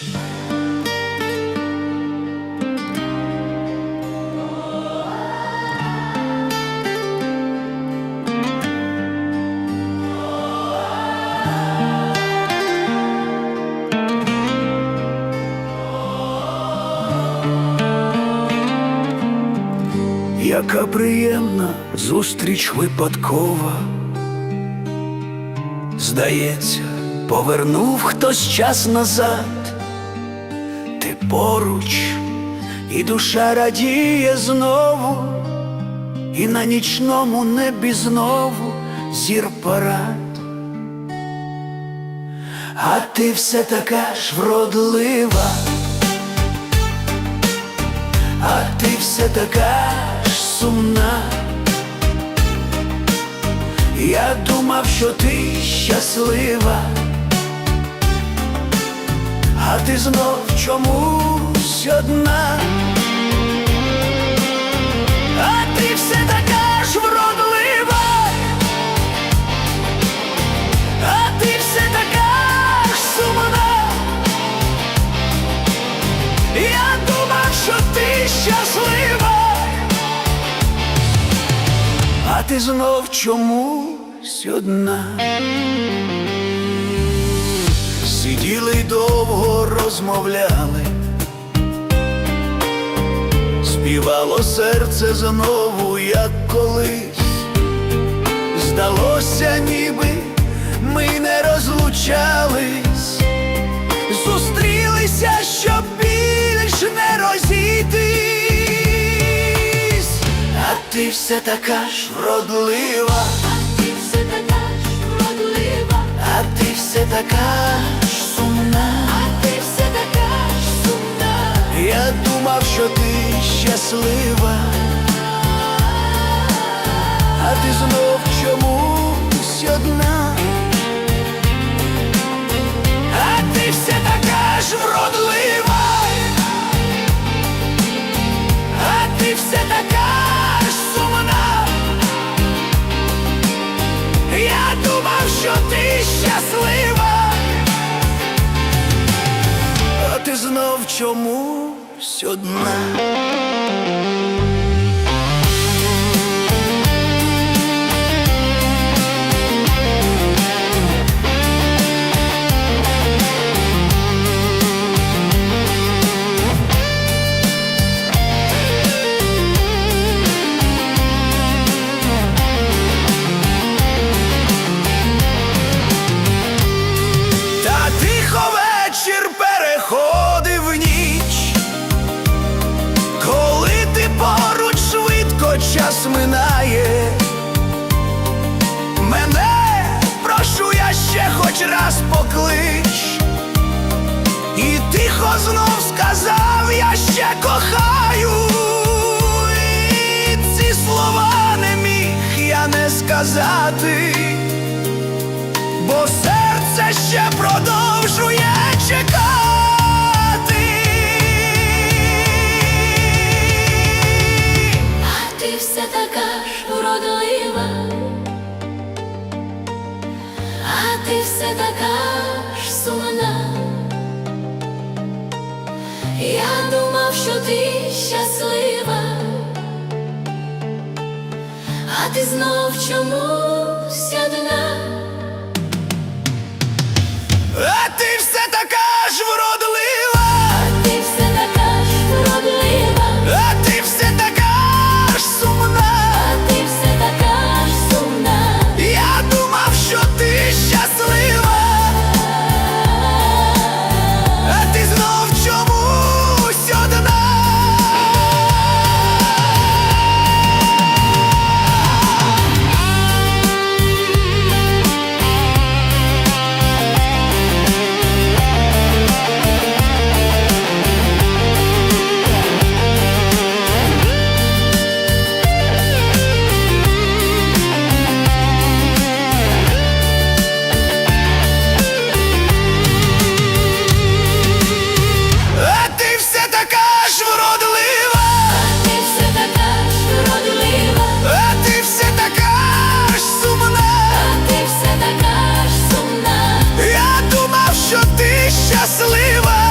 Яка приємна зустріч випадкова. Здається, повернув хтось час назад, ти поруч, і душа радіє знову, і на нічному небі знову зір парад. А ти все така ж вродлива, а ти все така ж сумна. Я думав, що ти щаслива, а ти знов чомусь одна, а ти все така ж вродлива, а ти все така ж сумна. Я думав, що ти щаслива. А ти знов чомусь одна. Сиділи й довго розмовляли, співало серце знову, як колись. Здалося, ніби ми не розлучались, зустрілися, щоб більш не розійтись. А ти все така ж вродлива, Ти все така ж вродлива, а ти все така щаслива, а ти знов чомусь одна. А ти все така ж вродлива, а ти все така ж сумна. Я думав, що ти щаслива, а ти знов чомусь одна. Bye. Хоч раз поклич, і тихо знов сказав, я ще кохаю. І ці слова не міг я не сказати бо серце ще продовжує чекати. Я думав, що ти щаслива, а ти знов чомусь одна. Щаслива,